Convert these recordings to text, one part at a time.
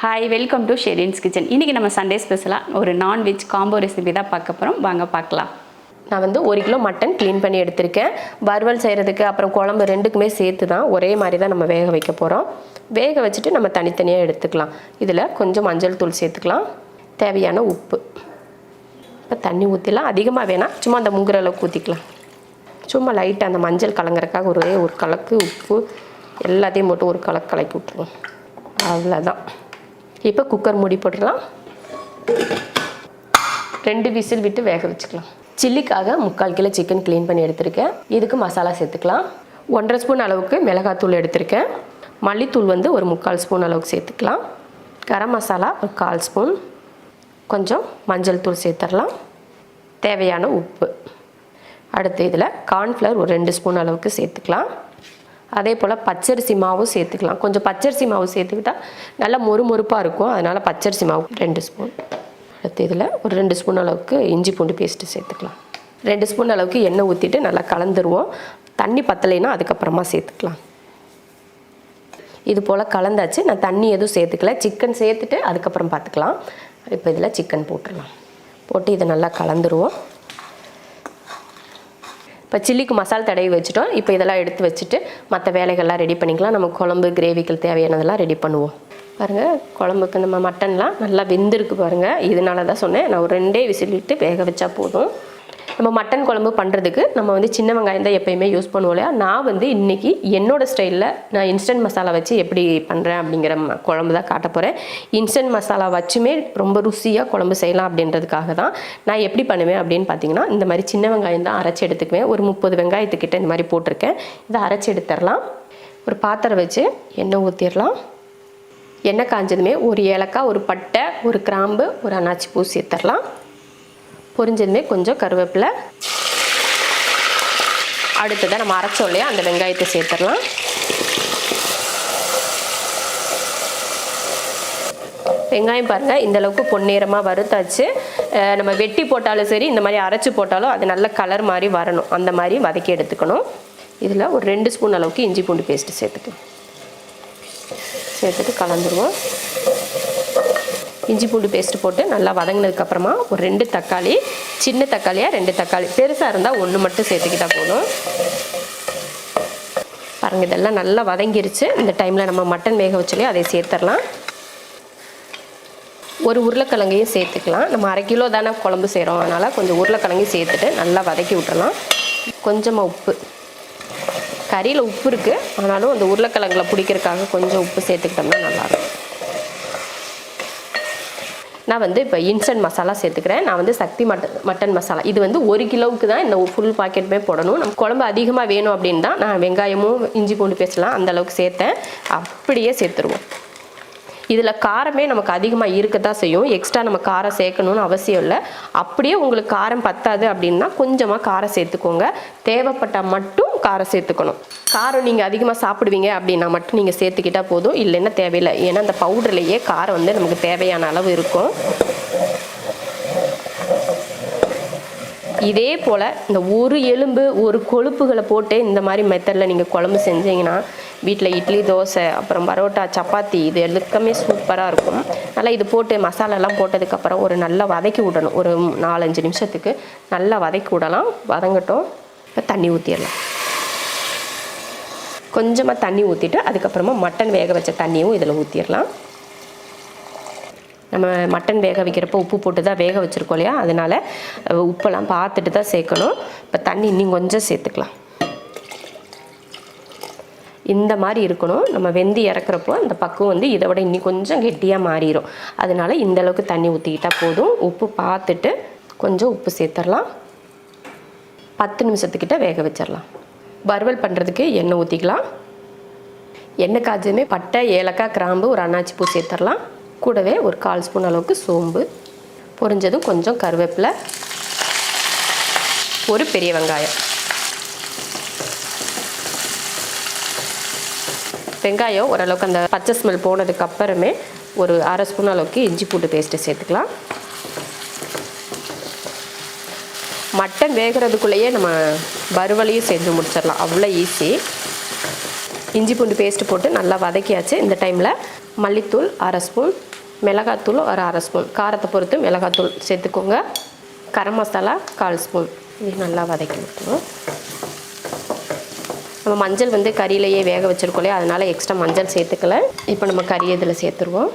Hi welcome to Sherin's kitchen இன்றைக்கி நம்ம Sunday ஸ்பெஷலாக ஒரு நான்வெஜ் காம்போ ரெசிபி தான் பார்க்க போகிறோம் வாங்க பார்க்கலாம். நான் வந்து ஒரு கிலோ மட்டன் க்ளீன் பண்ணி எடுத்திருக்கேன். வறுவல் செய்கிறதுக்கு அப்புறம் குழம்பு ரெண்டுக்குமே சேர்த்து தான் ஒரே மாதிரி தான் நம்ம வேக வைக்க போகிறோம் வேக வச்சுட்டு நம்ம தனித்தனியாக எடுத்துக்கலாம். இதில் கொஞ்சம் மஞ்சள் தூள் சேர்த்துக்கலாம். தேவையான உப்பு. இப்போ தண்ணி ஊற்றிலாம் அதிகமாக வேணாம் சும்மா அந்த முங்குற அளவுக்கு ஊற்றிக்கலாம் சும்மா லைட்டாக அந்த மஞ்சள் கலங்குறக்காக ஒரே ஒரு கலக்கு உப்பு எல்லாத்தையும் போட்டு ஒரு கலக்கு கலக்கி விட்ருவோம் அவ்வளோதான் இப்போ குக்கர் மூடி போட்டுடலாம். ரெண்டு விசில் விட்டு வேக வச்சுக்கலாம். சில்லிக்காக முக்கால் கிலோ சிக்கன் க்ளீன் பண்ணி எடுத்திருக்கேன். இதுக்கு மசாலா சேர்த்துக்கலாம். ஒன்றரை ஸ்பூன் அளவுக்கு மிளகாத்தூள் எடுத்திருக்கேன். மல்லித்தூள் வந்து ஒரு முக்கால் ஸ்பூன் அளவுக்கு சேர்த்துக்கலாம். கரம் மசாலா ஒரு கால் ஸ்பூன். கொஞ்சம் மஞ்சள் தூள் சேர்த்துடலாம். தேவையான உப்பு. அடுத்து இதில் கார்ன்ஃப்ளவர் ஒரு ரெண்டு ஸ்பூன் அளவுக்கு சேர்த்துக்கலாம். அதே போல் பச்சரிசி மாவும் சேர்த்துக்கலாம். கொஞ்சம் பச்சரிசி மாவு சேர்த்துக்கிட்டா நல்லா மொறு மொறுப்பாக இருக்கும். அதனால் பச்சரிசி மாவு ரெண்டு ஸ்பூன். அடுத்து இதில் ஒரு ரெண்டு ஸ்பூன் அளவுக்கு இஞ்சி பூண்டு பேஸ்ட்டு சேர்த்துக்கலாம். ரெண்டு ஸ்பூன் அளவுக்கு எண்ணெய் ஊற்றிட்டு நல்லா கலந்துருவோம். தண்ணி பத்தலைன்னா அதுக்கப்புறமா சேர்த்துக்கலாம். இது போல் கலந்தாச்சு. நான் தண்ணி எதுவும் சேர்த்துக்கல. சிக்கன் சேர்த்துட்டு அதுக்கப்புறம் பார்த்துக்கலாம். இப்போ இதில் சிக்கன் போட்டுடலாம். போட்டு இதை நல்லா கலந்துருவோம். இப்போ சில்லிக்கு மசால் தடவி வச்சுட்டோம். இப்போ இதெல்லாம் எடுத்து வச்சுட்டு மற்ற வேலைகள்லாம் ரெடி பண்ணிக்கலாம். நம்ம குழம்பு கிரேவிக்கு தேவையானதெல்லாம் ரெடி பண்ணுவோம். பாருங்கள் குழம்புக்கு நம்ம மட்டன்லாம் நல்லா வெந்திருக்கு பாருங்கள் இதனால தான் சொன்னேன் நான் ஒரு ரெண்டே விசிலிட்டு வேக வச்சா போதும். நம்ம மட்டன் குழம்பு பண்ணுறதுக்கு நம்ம வந்து சின்ன வெங்காயம் தான் எப்பயுமே யூஸ் பண்ணுவோம் இல்லையா? நான் வந்து இன்றைக்கி என்னோடய ஸ்டைலில் நான் இன்ஸ்டன்ட் மசாலா வச்சு எப்படி பண்ணுறேன் அப்படிங்கிற ம- குழம்பு தான் காட்ட போகிறேன் இன்ஸ்டன்ட் மசாலா வச்சுமே ரொம்ப ருசியாக குழம்பு செய்யலாம் அப்படின்றதுக்காக தான் நான் எப்படி பண்ணுவேன் அப்படின்னு பார்த்தீங்கன்னா இந்த மாதிரி சின்ன வெங்காயம் தான் அரைச்சி எடுத்துக்குவேன். ஒரு முப்பது வெங்காயத்துக்கிட்ட இந்த மாதிரி போட்டிருக்கேன். இதை அரைச்சி எடுத்துடலாம் ஒரு பாத்திரம் வச்சு எண்ணெய் ஊற்றிடலாம் எண்ணெய் காஞ்சதுமே ஒரு ஏலக்காய் ஒரு பட்டை ஒரு கிராம்பு ஒரு அன்னாச்சி பூ சேர்த்துடலாம் பொரிஞ்சதுமே கொஞ்சம் கருவேப்பிலை. அடுத்ததாக நம்ம அரைச்சோம் இல்லையா அந்த வெங்காயத்தை சேர்த்துடலாம். வெங்காயம் பாருங்கள் இந்த அளவுக்கு பொன்னிறமாக வறுத்தாச்சு. நம்ம வெட்டி போட்டாலும் சரி இந்த மாதிரி அரைச்சி போட்டாலும் அது நல்ல கலர் மாதிரி வரணும். அந்த மாதிரி வதக்கி எடுத்துக்கணும். இதில் ஒரு ரெண்டு ஸ்பூன் அளவுக்கு இஞ்சி பூண்டு பேஸ்ட்டு சேர்த்துக்கலாம் சேர்த்துட்டு கலந்துருவோம். இஞ்சி பூண்டு பேஸ்ட்டு போட்டு நல்லா வதங்கினதுக்கப்புறமா ஒரு ரெண்டு தக்காளி சின்ன தக்காளியாக ரெண்டு தக்காளி. பெருசாக இருந்தால் ஒன்று மட்டும் சேர்த்துக்கிட்டால் போதும். பாருங்கள் இதெல்லாம் நல்லா வதங்கிருச்சு. இந்த டைமில் நம்ம மட்டன் வேக வச்சாலே அதை சேர்த்துடலாம். ஒரு உருளைக்கிழங்கையும் சேர்த்துக்கலாம். நம்ம அரை கிலோ தானே குழம்பு செய்கிறோம் அதனால் கொஞ்சம் உருளைக்கிழங்கையும் சேர்த்துட்டு நல்லா வதக்கி விட்டுறலாம். கொஞ்சமாக உப்பு. கறியில் உப்பு இருக்குது ஆனாலும் அந்த உருளைக்கிழங்குல பிடிக்கிறதுக்காக கொஞ்சம் உப்பு சேர்த்துக்கிட்டோம்னா நல்லாயிருக்கும் நான் வந்து இப்போ இன்ஸ்டன்ட் மசாலா சேர்த்துக்கிறேன். நான் வந்து சக்தி மட்டன் மட்டன் மசாலா இது வந்து ஒரு கிலோவுக்கு தான் இந்த ஃபுல் பாக்கெட்டுமே போடணும். நம்ம குழம்பு அதிகமாக வேணும் அப்படின்னு தான் நான் வெங்காயமும் இஞ்சி பூண்டு பேசலாம். அந்த அளவுக்கு சேர்த்தேன். அப்படியே சேர்த்துருவோம். இதில் காரமே நமக்கு அதிகமாக இருக்கத்தான் செய்யும். எக்ஸ்ட்ரா நம்ம காரம் சேர்க்கணும்னு அவசியம் இல்லை. அப்படியே உங்களுக்கு காரம் பத்தாது அப்படின்னா கொஞ்சமாக காரம் சேர்த்துக்கோங்க. தேவைப்பட்டால் மட்டும் காரம் சேர்த்துக்கணும். காரம் நீங்கள் அதிகமாக சாப்பிடுவீங்க அப்படின்னா மட்டும் நீங்கள் சேர்த்துக்கிட்டால் போதும். இல்லைன்னா தேவையில்லை. ஏன்னா அந்த பவுடர்லேயே காரம் வந்து நமக்கு தேவையான அளவு இருக்கும். இதே போல் இந்த ஒரு எலும்பு ஒரு கொழுப்புகளை போட்டு இந்த மாதிரி மெத்தடில் நீங்கள் குழம்பு செஞ்சீங்கன்னா வீட்டில் இட்லி தோசை அப்புறம் பரோட்டா சப்பாத்தி இது எல்லாமே சூப்பராக இருக்கும். நல்லா இது போட்டு மசாலாலாம் போட்டதுக்கப்புறம் ஒரு நல்லா வதக்கி விடணும். ஒரு நாலஞ்சு நிமிஷத்துக்கு நல்லா வதக்கி விடலாம். வதங்கட்டும். இப்போ தண்ணி ஊற்றிடலாம் கொஞ்சமாக தண்ணி ஊற்றிட்டு அதுக்கப்புறமா மட்டன் வேக வச்ச தண்ணியும் இதில் ஊற்றிடலாம் நம்ம மட்டன் வேக வைக்கிறப்போ உப்பு போட்டு தான் வேக வச்சுருக்கோம் இல்லையா? அதனால் உப்பெல்லாம் பார்த்துட்டு தான் சேர்க்கணும். இப்போ தண்ணி இன்னும் கொஞ்சம் சேர்த்துக்கலாம். இந்த மாதிரி இருக்கணும். நம்ம வெந்து இறக்குறப்போ அந்த பக்குவம் வந்து இதை விட இன்னி கொஞ்சம் கெட்டியாக மாறிடும் அதனால இந்த அளவுக்கு தண்ணி ஊற்றிக்கிட்டால் போதும். உப்பு பார்த்துட்டு கொஞ்சம் உப்பு சேர்த்துடலாம். பத்து நிமிஷத்துக்கிட்ட வேக வச்சிடலாம். வறுவல் பண்ணுறதுக்கு எண்ணெய் ஊற்றிக்கலாம் எண்ணெய் காய்ச்சதுமே பட்டை ஏலக்காய் கிராம்பு ஒரு அன்னாச்சி பூ சேர்த்துடலாம். கூடவே ஒரு கால் ஸ்பூன் அளவுக்கு சோம்பு. பொரிஞ்சதும் கொஞ்சம் கருவேப்பிலை. ஒரு பெரிய வெங்காயம். வெங்காயம் ஓரளவுக்கு அந்த பச்சை ஸ்மெல் போனதுக்கு அப்புறமே ஒரு அரை ஸ்பூன் அளவுக்கு இஞ்சி பூண்டு பேஸ்ட்டு சேர்த்துக்கலாம். மட்டன் வேகிறதுக்குள்ளேயே நம்ம வறுவலையும் செஞ்சு முடிச்சிடலாம். அவ்வளோ ஈஸி இஞ்சி பூண்டு பேஸ்ட் போட்டு நல்லா வதக்கியாச்சு. இந்த டைமில் மல்லித்தூள் அரை ஸ்பூன் மிளகாத்தூள் ஒரு அரை ஸ்பூன். காரத்தை பொறுத்து மிளகாத்தூள் சேர்த்துக்கோங்க. கரம் மசாலா கால் ஸ்பூன். இது நல்லா வதக்கி விட்டுருவோம் நம்ம மஞ்சள் வந்து கறியிலையே வேக வச்சுருக்கோம் இல்லையா? அதனால் எக்ஸ்ட்ரா மஞ்சள் சேர்த்துக்கல. இப்போ நம்ம கறி இதில் சேர்த்துருவோம்.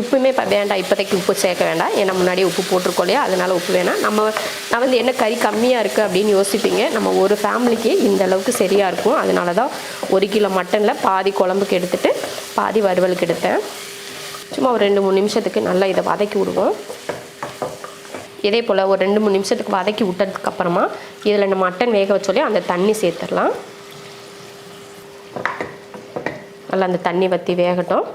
உப்புமே இப்போ வேண்டாம். இப்போதைக்கு உப்பு சேர்க்க வேண்டாம். ஏன்னா முன்னாடி உப்பு போட்டிருக்கோம் இல்லையா? அதனால் உப்பு வேணாம். நம்ம நான் வந்து என்ன கறி கம்மியாக இருக்குது அப்படின்னு யோசிப்பீங்க. நம்ம ஒரு ஃபேமிலிக்கு இந்த அளவுக்கு சரியாக இருக்கும். அதனால தான் ஒரு கிலோ மட்டனில் பாதி குழம்புக்கு எடுத்துகிட்டு பாதி வறுவலுக்கு எடுத்தேன். சும்மா ஒரு ரெண்டு மூணு நிமிஷத்துக்கு நல்லா இதை வதக்கி விடுவோம். இதே போல் ஒரு ரெண்டு மூணு நிமிஷத்துக்கு வதக்கி விட்டதுக்கு அப்புறமா இதில் நம்ம மட்டன் வேக வச்சோலே அந்த தண்ணி சேர்த்துடலாம். நல்லா அந்த தண்ணி வற்றி வேகட்டும்.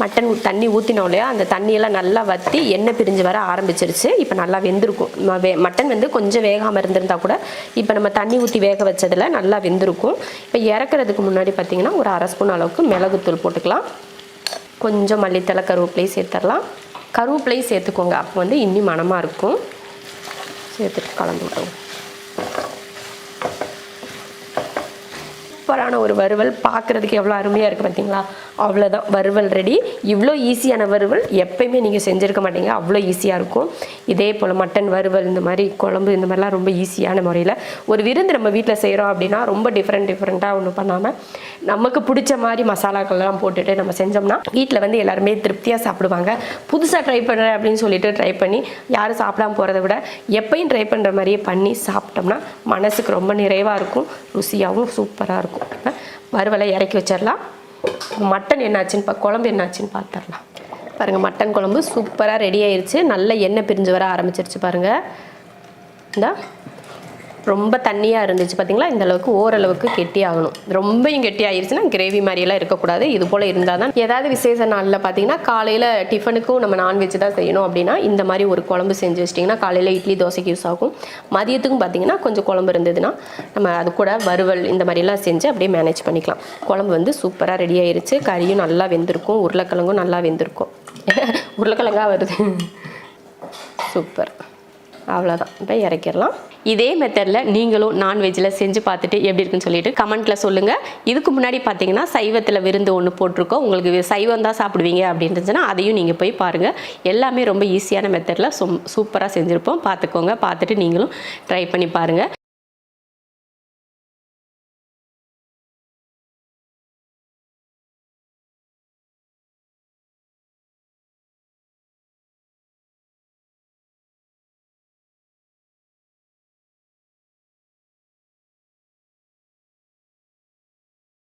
மட்டன் தண்ணி ஊற்றினோம் இல்லையா அந்த தண்ணியெல்லாம் நல்லா வற்றி எண்ணெய் பிரிஞ்சு வர ஆரம்பிச்சிருச்சு. இப்போ நல்லா வெந்திருக்கும். வே மட்டன் வந்து கொஞ்சம் வேகாமல் இருந்திருந்தா கூட இப்போ நம்ம தண்ணி ஊற்றி வேக வச்சதில் நல்லா வெந்திருக்கும். இப்போ இறக்குறதுக்கு முன்னாடி பார்த்தீங்கன்னா ஒரு அரை ஸ்பூன் அளவுக்கு மிளகுத்தூள் போட்டுக்கலாம். கொஞ்சம் மல்லித்தலை கருவேப்பிலையும் சேர்த்துடலாம். கருவேப்பிலையும் சேர்த்துக்கோங்க. அப்போ வந்து இன்னும் மனமாக இருக்கும். சேர்த்துட்டு கலந்து விடுவோம் சூப்பரான ஒரு வறுவல். பார்க்குறதுக்கு எவ்வளோ அருமையாக இருக்குது பார்த்தீங்களா அவ்வளோதான் வறுவல் ரெடி இவ்வளோ ஈஸியான வறுவல் எப்பயுமே நீங்கள் செஞ்சுருக்க மாட்டீங்க. அவ்வளோ ஈஸியாக இருக்கும். இதே போல் மட்டன் வறுவல் இந்த மாதிரி குழம்பு இந்த மாதிரிலாம் ரொம்ப ஈஸியான முறையில். ஒரு விருந்து நம்ம வீட்டில் செய்கிறோம் அப்படின்னா ரொம்ப டிஃப்ரெண்ட் டிஃப்ரெண்ட்டாக ஒன்றும் பண்ணாமல் நமக்கு பிடிச்ச மாதிரி மசாலாக்கள்லாம் போட்டுட்டு நம்ம செஞ்சோம்னா வீட்டில் வந்து எல்லாருமே திருப்தியாக சாப்பிடுவாங்க. புதுசாக ட்ரை பண்ணுறேன் அப்படின்னு சொல்லிட்டு ட்ரை பண்ணி யாரும் சாப்பிடாம போகிறத விட எப்பயும் ட்ரை பண்ணுற மாதிரியே பண்ணி சாப்பிட்டோம்னா மனசுக்கு ரொம்ப நிறைவாக இருக்கும். ருசியாகவும் சூப்பராக இருக்கும். இப்போ வறுவலை இறக்கி வச்சிடலாம். மட்டன் என்னாச்சுன்னு பா குழம்பு என்னாச்சுன்னு பார்த்துடலாம் பாருங்கள் மட்டன் குழம்பு சூப்பராக ரெடி ஆயிடுச்சு நல்ல எண்ணெய் பிரிஞ்சு வர ஆரம்பிச்சிருச்சு பாருங்கள் இந்த. ரொம்ப தண்ணியாக இருந்துச்சு பார்த்தீங்களா இந்த அளவுக்கு ஓரளவுக்கு கெட்டி ஆகணும். ரொம்பையும் கெட்டி ஆயிருச்சுன்னா கிரேவி மாதிரியெல்லாம் இருக்கக்கூடாது. இது போல் இருந்தால் தான் ஏதாவது விசேஷ நாளில் பார்த்தீங்கன்னா காலையில் டிஃபனுக்கும் நம்ம நான்வெஜ் தான் செய்யணும் அப்படின்னா இந்த மாதிரி ஒரு குழம்பு செஞ்சு வச்சிட்டிங்கன்னா காலையில் இட்லி தோசைக்கு யூஸ் ஆகும். மதியத்துக்கும் பார்த்தீங்கன்னா கொஞ்சம் குழம்பு இருந்ததுன்னா நம்ம அது கூட வறுவல் இந்த மாதிரிலாம் செஞ்சு அப்படியே மேனேஜ் பண்ணிக்கலாம். குழம்பு வந்து சூப்பராக ரெடி ஆயிருச்சு. கறியும் நல்லா வெந்திருக்கும். உருளைக்கிழங்கும் நல்லா வெந்திருக்கும். உருளைக்கிழங்கா வருது. சூப்பர் அவ்வளோதான் இப்போ இறக்கிடலாம். இதே மெத்தடில் நீங்களும் நான்வெஜ்ஜில் செஞ்சு பார்த்துட்டு எப்படி இருக்குன்னு சொல்லிட்டு கமெண்ட்டில் சொல்லுங்கள் இதுக்கு முன்னாடி பார்த்தீங்கன்னா சைவத்தில் விருந்து ஒன்று போட்டிருக்கோம். உங்களுக்கு சைவம் தான் சாப்பிடுவீங்க அப்படின்றதுன்னா அதையும் நீங்கள் போய் பாருங்கள் எல்லாமே ரொம்ப ஈஸியான மெத்தடில் சூப்பராக செஞ்சுருப்போம். பார்த்துக்கோங்க. பார்த்துட்டு நீங்களும் ட்ரை பண்ணி பாருங்கள்